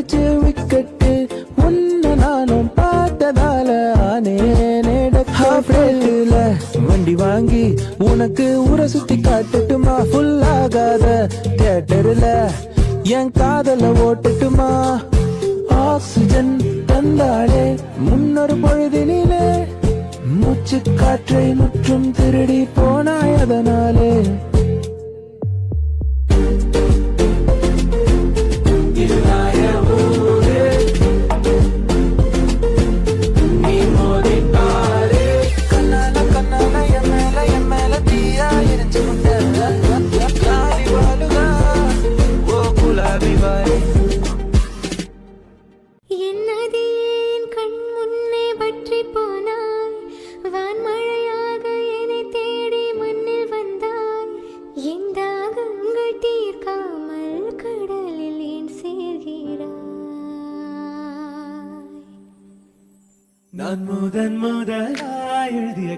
அடிச்சு விக்கெட்டு உன்ன நானும் பார்த்ததால ஆனேனே ஹாஃப்ல வண்டி வாங்கி உனக்கு ஊரை சுத்தி காட்டுட்டுமா? ஃபுல் ஆகாத தியேட்டர்ல என் காதல ஓட்டுட்டுமா? ஆக்சிஜன் தந்தாளே முன்னொரு பொழுதினிலே. மூச்சு காற்றை முற்றும் திருடி போனாய் அதனாலே.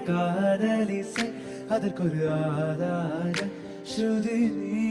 காதலிசை அதற்கொரு ஆதாரம் ஸ்ருதி நீ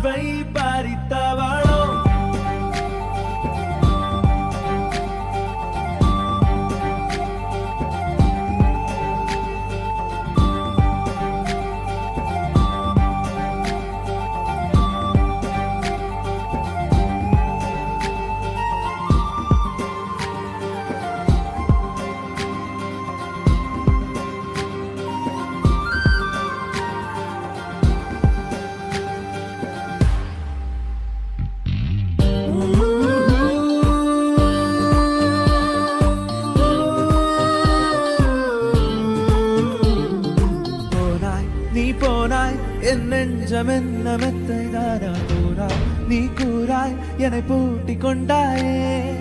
vem parir పూటి కొండాయే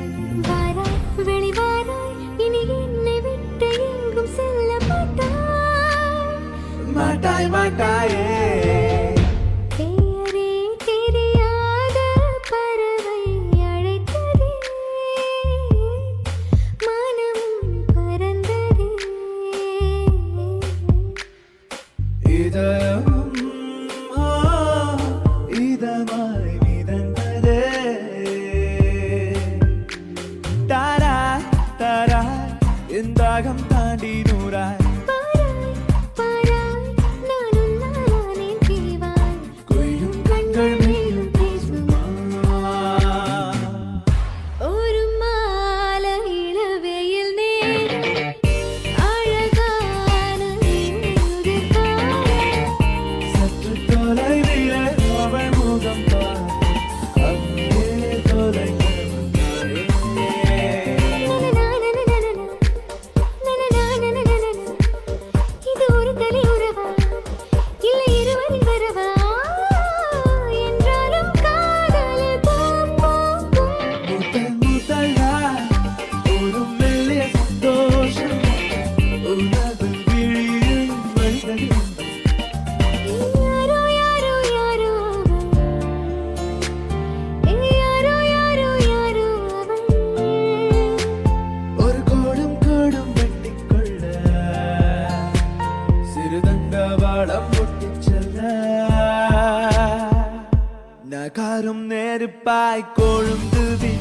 കറും നേരിപ്പായി കൊഴുന്തുവി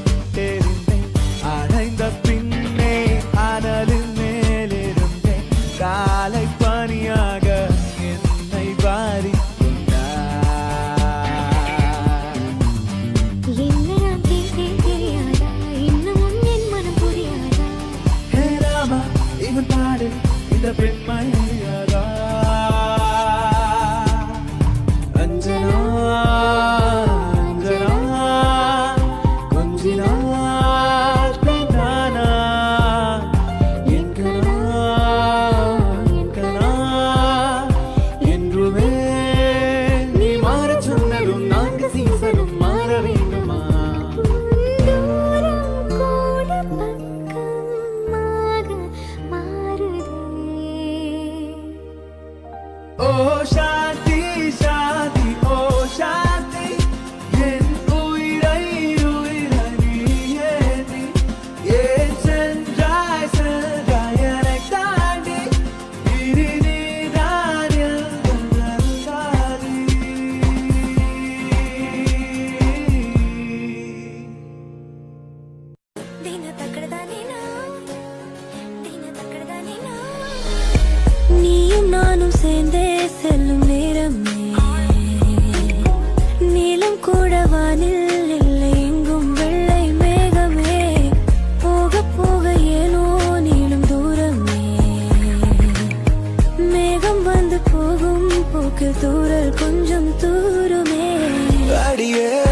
போக்கில் தூரல் கொஞ்சம் தூருமே. அடியே.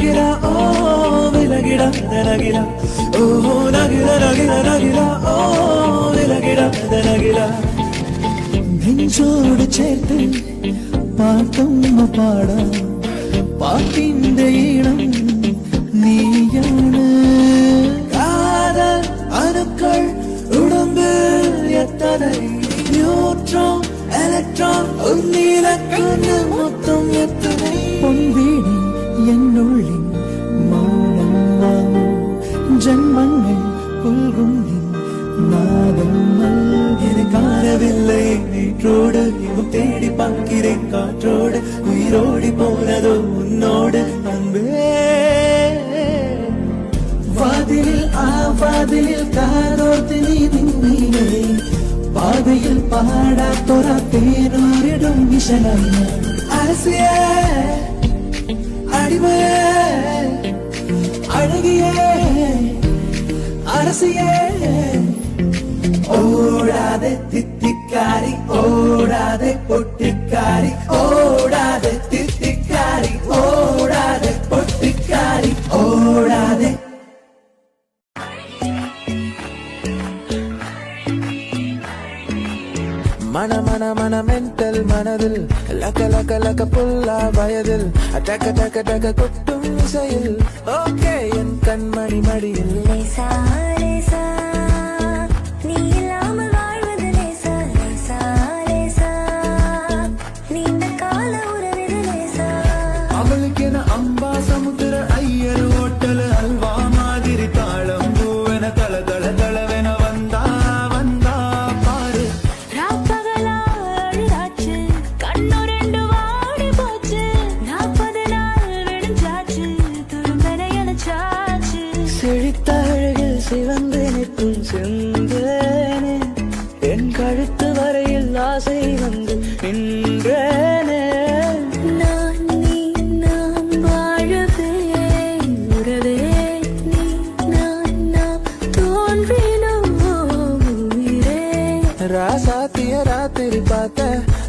ನಗಿರ ಓ ವಿಲಗಿಡ ನನಗಿರ ಓ ನಗಿರ ನಗಿರ ನಗಿರ. ಓ ವಿಲಗಿಡ ನನಗಿರ நெஞ்சோடு சேர்த்து பார்த்தம்மா பாட பார்க்கின்ற இடம் நீயான காதல் அணுக்கள் உடம்பு எத்தனை நியூட்ரான் எலக்ட்ரான் உன்னில கண்ணு பார்க்கிறேன் காற்றோடு உயிரோடி போனதோ உன்னோடு அன்பே. வாதிலில் ஆ வாதிலில் காதோர்த்து நீ நின்னே பாதையில் பாடா தொரா தேனோரிடும் விஷனம். ஆசிய அடிமை அழகிய அரசியே. ஓடாத தித்திக்காரி டக்க புல்லா வயதில் டக்க டக்க டக்க கொட்டும் இசையில். ஓகே என் கண்மணி மடியில்.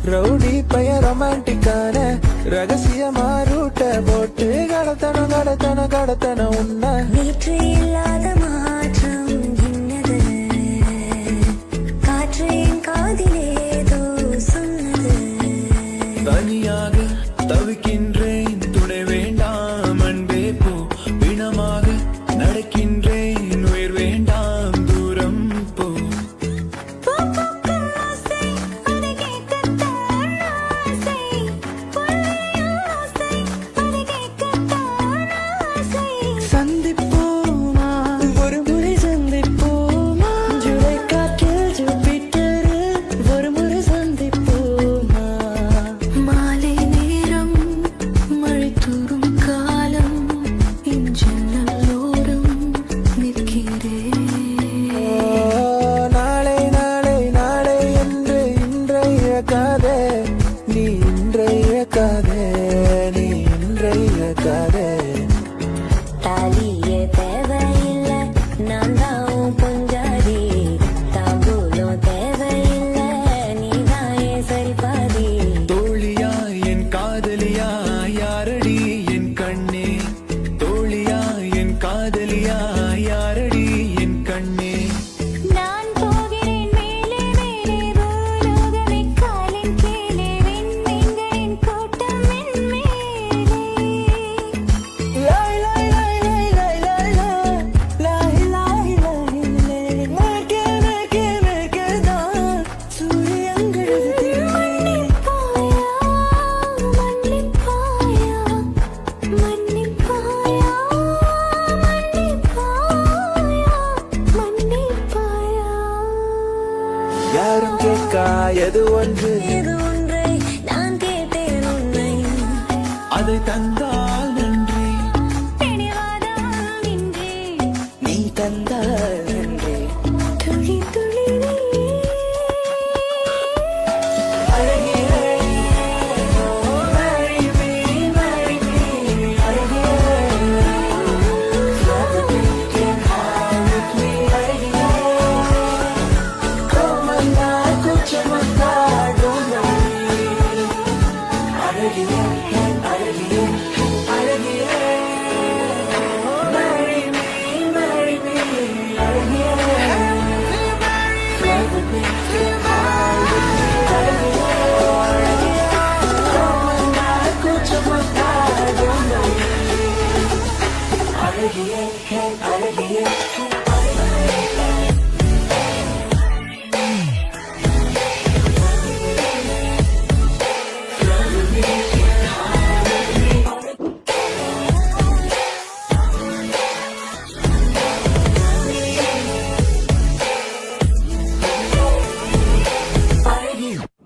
ரவுடி பையன் ரொமான்டிக்கான ரகசியமா ரூட்ட போட்டு கடத்தனம் கடத்தனம் கடத்தனம் உன்ன. வீட்டு இல்லாத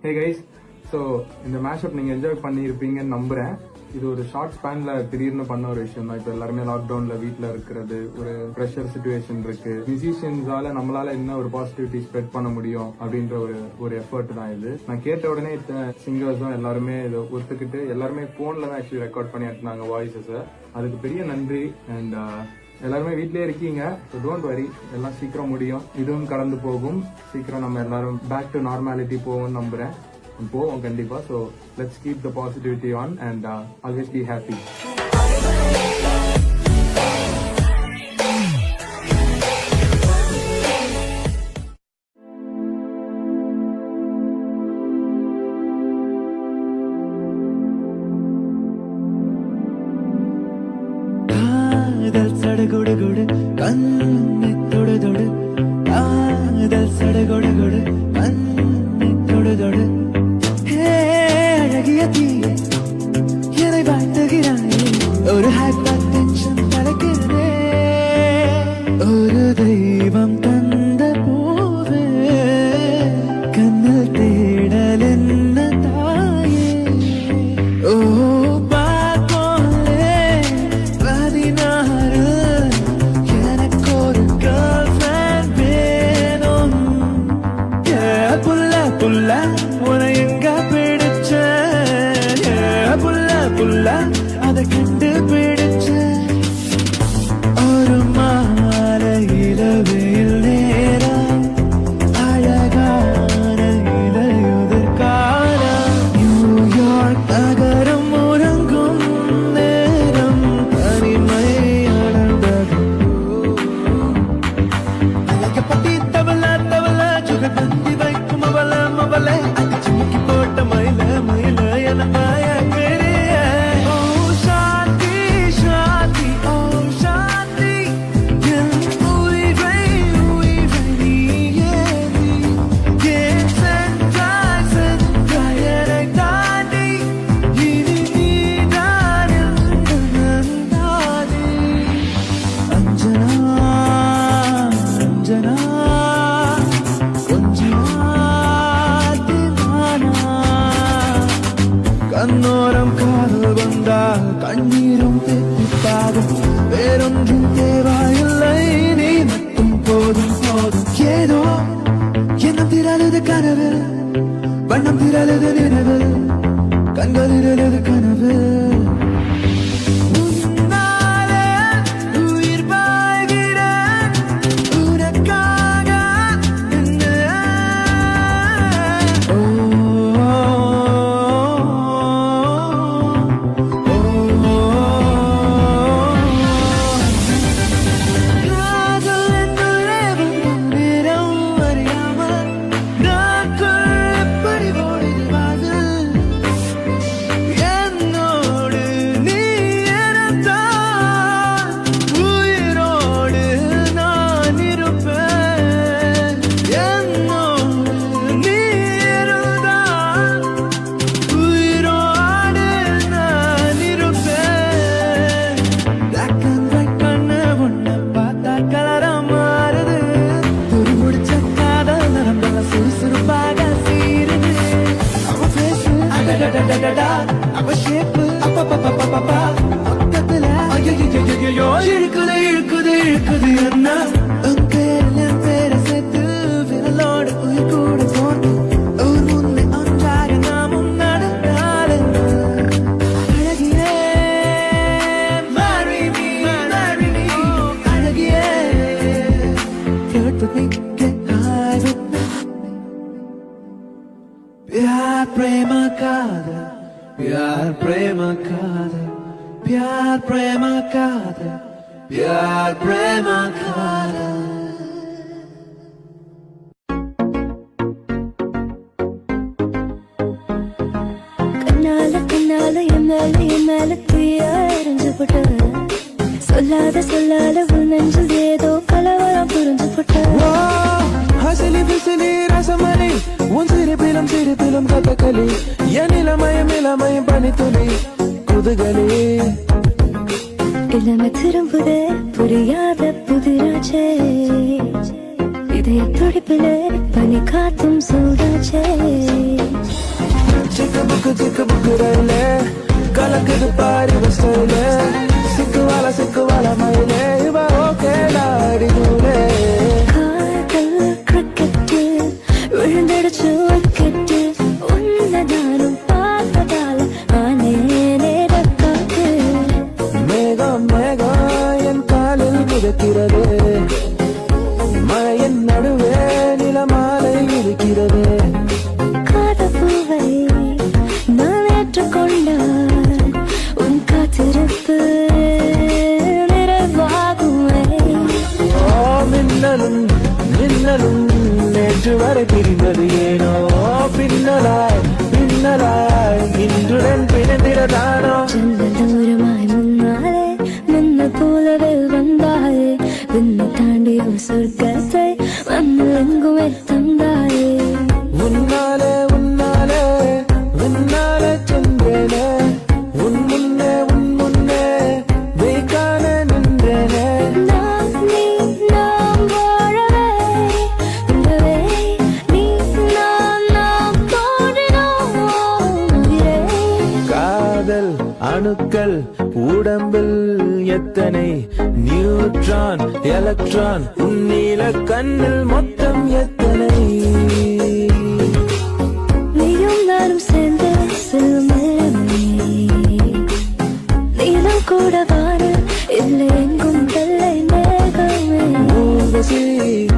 ஹே கைஸ் ஸோ இந்த மேஷப் நீங்கள் என்ஜாய் பண்ணியிருப்பீங்கன்னு நம்புகிறேன் இது ஒரு ஷார்ட் ஸ்பேனில் திடீர்னு பண்ண ஒரு விஷயம் தான். இப்போ எல்லாருமே லாக்டவுனில் வீட்டில் இருக்கிறது ஒரு ப்ரெஷர் சுச்சுவேஷன் இருக்கு. மியூசிஷியன்ஸால நம்மளால என்ன ஒரு பாசிட்டிவிட்டி ஸ்ப்ரெட் பண்ண முடியும் அப்படின்ற ஒரு ஒரு எஃபர்ட் தான் இது. நான் கேட்ட உடனே இத்தனை சிங்கர்ஸும் எல்லாருமே இதை ஒத்துக்கிட்டு எல்லாருமே ஃபோனில் தான் ஆக்சுவலி ரெக்கார்ட் பண்ணி எடுத்தாங்க வாய்ஸஸை அதுக்கு பெரிய நன்றி அண்ட் எல்லாருமே வீட்லயே இருக்கீங்க. ஸோ டோன்ட் வரி எல்லாம் சீக்கிரம் முடியும். இதுவும் கடந்து போகும். சீக்கிரம் நம்ம எல்லாரும் பேக் டு நார்மாலிட்டி போவோம்னு நம்புறேன். போவோம் கண்டிப்பா. So let's keep the positivity on and always be happy காதல் சடுகுடுகுடு கண்ணி தொடு தொடு கண்ணோரம் காதல் வந்தால் கண்ணீரும் தெப்பிப்பாகும் வேறொன்றும் தேவாயில்லை நீ மட்டும் போதும் போதும். ஏதோ எண்ணம் திரழுது கனவு வண்ணம் திரழுது நினைவு கண்கள் இரழுது கனவு. இதய துடிப்பில பனி காத்தும் சூடாச்சே. சிக்கு புக்கு சிக்கு புக்கு ரயிலே கலக்குது பாரி பஸ் ஸ்டைலே சிக்கு வாழ சிக்கு வாழ மயிலே இவ ஓகே லாடினு மின்னலாய் மின்னலாய் இன்றுடன் பிணைந்திட உங்கள் உடம்பில் எத்தனை நியூட்ரான் எலக்ட்ரான் உன்னில கண்ணில் மொத்தம் எத்தனை? கூட வாடு இல்லை எங்கும் வெள்ளை மேகமே. ஊர்வசி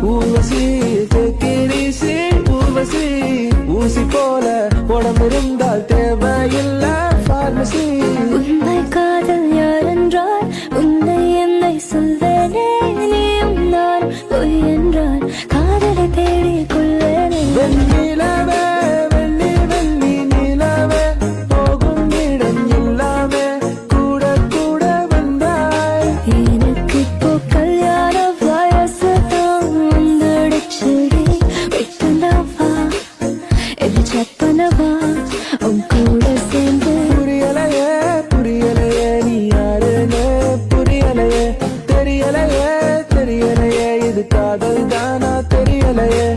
ஊர்வசி ஊர்வசி. ஊசி போல உடம்பிருந்தால் தேவையில்லை. அது காதல் தானா தெரியலையே.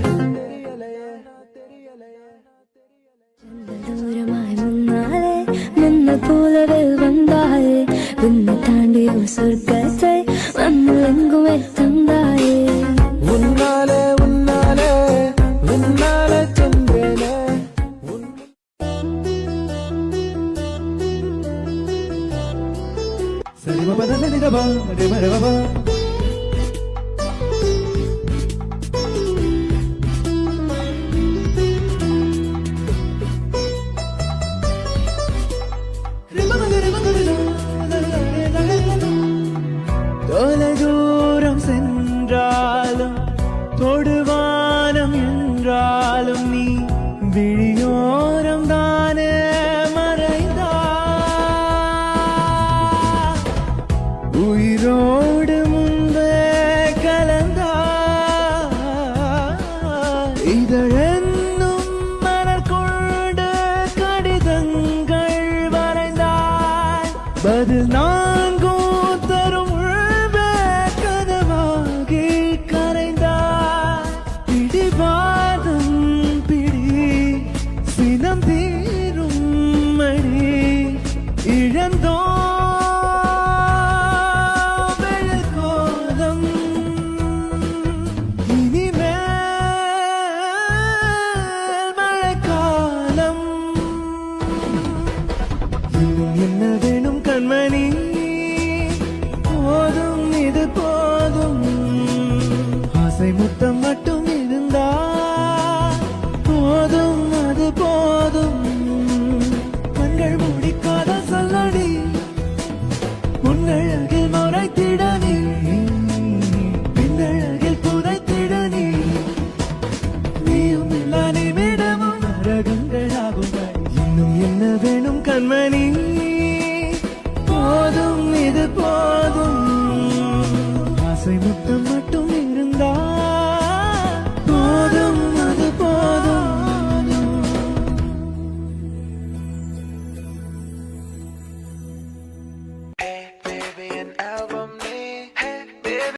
போலவே வந்தாயே உன்னை தாண்டிய சொர்க்கத்தை வந்து